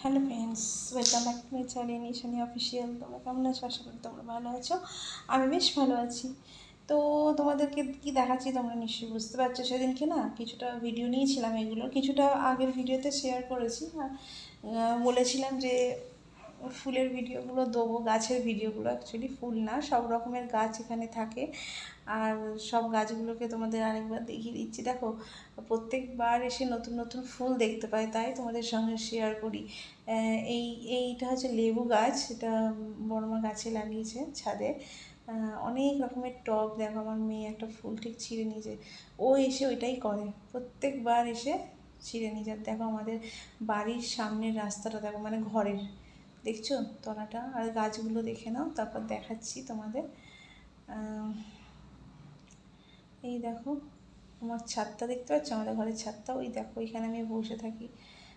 Hello friends, welcome back to my channel Nishani official. তোমরা কেমন আছো? আশা করি তোমরা ভালো আছো। আমি বেশ ভালো আছি। তো তোমাদেরকে কি দেখাচ্ছি তোমরা নিশ্চয়ই বুঝতে পারছ। সেদিনকে না কিছুটা ভিডিও নিয়েছিলাম এগুলো। কিছুটা আগের ভিডিওতে শেয়ার করেছি। বলেছিলাম যে ফুলের ভিডিওগুলো দেবো, গাছের ভিডিওগুলো অ্যাকচুয়ালি ফুল না, সব রকমের গাছ এখানে থাকে। আর সব গাছগুলোকে তোমাদের আরেকবার দেখিয়ে দিচ্ছি। দেখো, প্রত্যেকবার এসে নতুন নতুন ফুল দেখতে পাই, তাই তোমাদের সঙ্গে শেয়ার করি। এই, এইটা হচ্ছে লেবু গাছ, এটা বড়মা গাছে লাগিয়েছে ছাদে। অনেক রকমের টব, দেখো আমার মেয়ে একটা ফুল ঠিক ছিঁড়ে নিয়েছে ও এসে ওইটাই করে, প্রত্যেকবার এসে ছিঁড়ে নিয়ে যায়। দেখো আমাদের বাড়ির সামনের রাস্তাটা, দেখো মানে ঘরের। দেখছ তলাটা? আর গাছগুলো দেখে নাও, তারপর দেখাচ্ছি তোমাদের। এই দেখো আমার ছাদটা দেখতে পাচ্ছ? আমাদের ঘরের ছাদটা ওই দেখো, এখানে আমি বসে থাকি।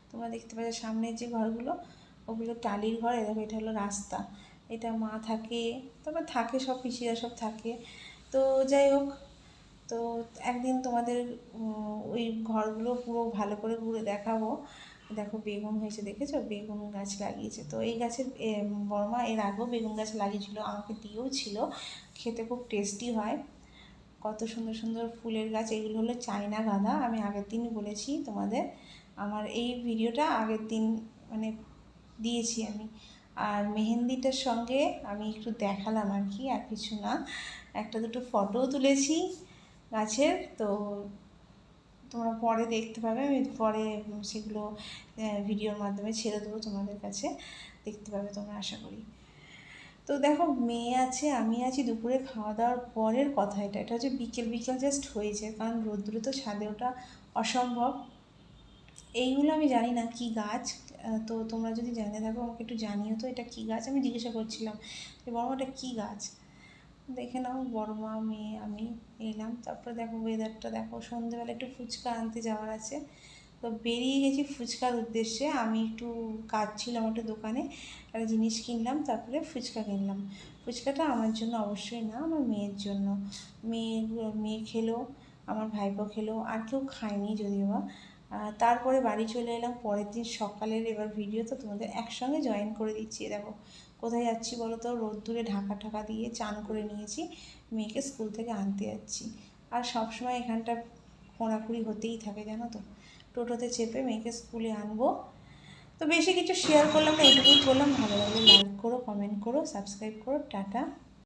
তোমরা দেখতে পাচ্ছ সামনের যে ঘরগুলো, ওগুলো টালির ঘর, এই দেখো, এটা হলো রাস্তা। এটা মা থাকে, তারপর থাকে সব, পিসিরা সব থাকে। তো যাই হোক, তো একদিন তোমাদের ওই ঘরগুলো পুরো ভালো করে ঘুরে দেখাবো। দেখো বেগুন হয়েছে, দেখেছ? বেগুন গাছ লাগিয়েছে। তো এই গাছের বর্মা, এর আগেও বেগুন গাছ লাগিয়েছিল, আমাকে দিয়েও ছিল। খেতে খুব টেস্টি হয়। কত সুন্দর সুন্দর ফুলের গাছ, এগুলো হলো চায়না গাঁদা। আমি আগের দিন বলেছি তোমাদের, আমার এই ভিডিওটা আগের দিন মানে দিয়েছি আমি। আর মেহেন্দিটার সঙ্গে আমি একটু দেখালাম আর কি, আর কিছু না। একটা দুটো ফটোও তুলেছি গাছের, তো তোমরা পরে দেখতে পাবে, আমি পরে সেগুলো ভিডিওর মাধ্যমে ছেড়ে দেবো তোমাদের কাছে, দেখতে পাবে তোমরা, আশা করি। তো দেখো, মেয়ে আছে, আমি আছি, দুপুরে খাওয়া দাওয়ার পরের কথা এটা। এটা হচ্ছে বিকেল বিকেল জাস্ট হয়েছে, কারণ রোদ্দুরে তো ছাদে ওটা অসম্ভব। এইগুলো আমি জানি না, কি গাছ? তো তোমরা যদি জেনে থাকো, আমাকে একটু জানিও তো এটা কি গাছ? আমি জিজ্ঞাসা করছিলাম, যে বড় এটা কি গাছ? দেখে নাও বড় মা মেয়ে, আমি। এলাম তারপরে দেখো ওয়েদারটা দেখো, সন্ধেবেলা একটু ফুচকা আনতে যাওয়ার আছে। তো বেরিয়ে গেছি ফুচকার উদ্দেশ্যে। আমি একটু কাজ ছিল আমার একটা দোকানে, একটা জিনিস কিনলাম, তারপরে ফুচকা কিনলাম। ফুচকাটা আমার জন্য অবশ্যই না, আমার মেয়ের জন্য। মেয়ে মেয়ে খেলো, আমার ভাইপো খেলো, আর কেউ খায়নি যদিও বা। তারপরে বাড়ি চলে এলাম, পরের দিন সকালের এবার ভিডিও তো তোমাদের একসঙ্গে জয়েন করে দিচ্ছি। দেখো, কোথায় যাচ্ছি বলো তো? রোদ্দুরে ঢাকা ঢাকা দিয়ে চান করে নিয়েছি, মেয়েকে স্কুল থেকে আনতে যাচ্ছি। আর সবসময় এখানটা খোঁড়াখুড়ি হতেই থাকে, জানো তো? টোটোতে চেপে মেয়েকে স্কুলে আনব। তো বেশি কিছু শেয়ার করলাম না, এইটুকুই করলাম। ভালো লাগলে লাইক করো কমেন্ট করো সাবস্ক্রাইব করো, টাটা।